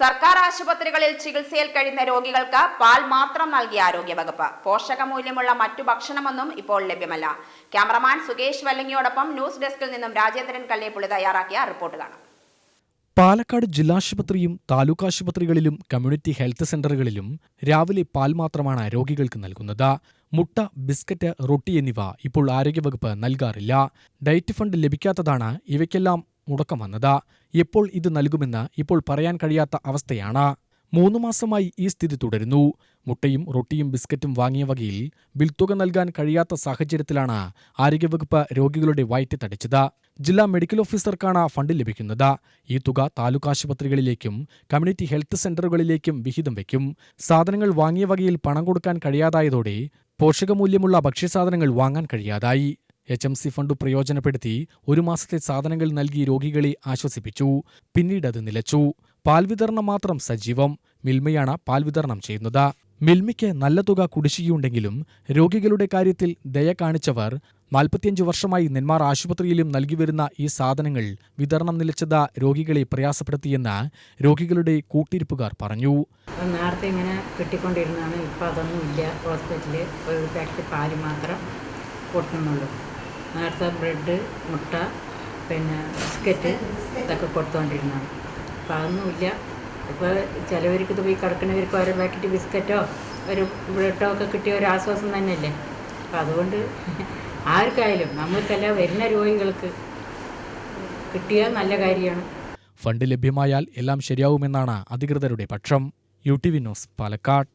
സർക്കാർ ആശുപത്രികളിൽ ചികിത്സയിൽ കഴിയുന്ന രോഗികൾക്ക് പാൽ മാത്രം നൽകിയ ആരോഗ്യവകുപ്പ്. പോഷകമൂല്യമുള്ള മറ്റു ഭക്ഷണമൊന്നും ഇപ്പോൾ ലഭ്യമല്ല. ക്യാമറമാൻ സുകേഷ് വല്ലങ്ങിയോടൊപ്പം ന്യൂസ് ഡെസ്കിൽ നിന്നും രാജേന്ദ്രൻ കല്ലേപ്പുള്ളി തയ്യാറാക്കിയ റിപ്പോർട്ട് കാണാം. പാലക്കാട് ജില്ലാശുപത്രിയും താലൂക്ക് ആശുപത്രികളിലും കമ്മ്യൂണിറ്റി ഹെൽത്ത് സെന്ററുകളിലും രാവിലെ പാൽ മാത്രമാണ് രോഗികൾക്ക് നൽകുന്നത്. മുട്ട ബിസ്ക്കറ്റ് റൊട്ടി എന്നിവ ഇപ്പോൾ ആരോഗ്യവകുപ്പ് നൽകാറില്ല. ഡയറ്റ് ഫണ്ട് ലഭിക്കാത്തതാണ് ഇവയ്ക്കെല്ലാം മുടക്കം വന്നത്. എപ്പോൾ ഇത് നൽകുമെന്ന് ഇപ്പോൾ പറയാൻ കഴിയാത്ത അവസ്ഥയാണ്. മൂന്ന് മാസമായി ഈ സ്ഥിതി തുടരുന്നു. മുട്ടയും റൊട്ടിയും ബിസ്ക്കറ്റും വാങ്ങിയ വകയിൽ ബിൽ തുക നൽകാൻ കഴിയാത്ത സാഹചര്യത്തിലാണ് ആരോഗ്യവകുപ്പ് രോഗികളുടെ വയറ്റ് തടിച്ചത്. ജില്ലാ മെഡിക്കൽ ഓഫീസർക്കാണ് ഫണ്ട് ലഭിക്കുന്നത്. ഈ തുക താലൂക്ക് ആശുപത്രികളിലേക്കും കമ്മ്യൂണിറ്റി ഹെൽത്ത് സെന്ററുകളിലേക്കും വിഹിതം വയ്ക്കും സാധനങ്ങൾ വാങ്ങിയ വകയിൽ പണം കൊടുക്കാൻ കഴിയാതായതോടെ പോഷകമൂല്യമുള്ള ഭക്ഷ്യസാധനങ്ങൾ വാങ്ങാൻ കഴിയാതായി. എച്ച് എം സി ഫണ്ട് പ്രയോജനപ്പെടുത്തി ഒരു മാസത്തെ സാധനങ്ങൾ നൽകി രോഗികളെ ആശ്വസിപ്പിച്ചു. പിന്നീട് അത് നിലച്ചു. പാൽ വിതരണം മാത്രം സജീവം. മിൽമയാണ് പാൽ വിതരണം ചെയ്യുന്നത്. മിൽമയ്ക്ക് നല്ല തുക കുടിശ്ശികയുണ്ടെങ്കിലും രോഗികളുടെ കാര്യത്തിൽ ദയ കാണിച്ചവർ നാൽപ്പത്തിയഞ്ച് വർഷമായി നെന്മാർ ആശുപത്രിയിലും നൽകിവരുന്ന ഈ സാധനങ്ങൾ വിതരണം നിലച്ചത് രോഗികളെ പ്രയാസപ്പെടുത്തിയെന്ന് രോഗികളുടെ കൂട്ടിരിപ്പുകാർ പറഞ്ഞു. നേരത്തെ ഇങ്ങനെ കിട്ടിക്കൊണ്ടിരുന്നതാണ്. ഇപ്പം അതൊന്നും ഇല്ല. ഹോസ്പിറ്റലിൽ ഒരു പാക്കറ്റ് പാൽ മാത്രം കൊടുക്കുന്നുള്ളൂ. നേരത്തെ ബ്രെഡ് മുട്ട പിന്നെ ബിസ്ക്കറ്റ് ഇതൊക്കെ കൊടുത്തുകൊണ്ടിരുന്നതാണ്. അപ്പം അതൊന്നുമില്ല. ഇപ്പോൾ ചിലവർക്ക് ഇത് പോയി കിടക്കുന്നവർക്ക് ഓരോ പാക്കറ്റ് ബിസ്ക്കറ്റോ ഒരു ബ്രെഡോ ഒക്കെ കിട്ടിയ ഒരു ആശ്വാസം തന്നെയല്ലേ? അപ്പം അതുകൊണ്ട് ആർക്കായാലും നമ്മൾക്കല്ല വരുന്ന രോഗികൾക്ക് കിട്ടിയാൽ നല്ല കാര്യമാണ്. ഫണ്ട് ലഭ്യമായാൽ എല്ലാം ശരിയാവുമെന്നാണ് അധികൃതരുടെ പക്ഷം. U T V news Palakkad.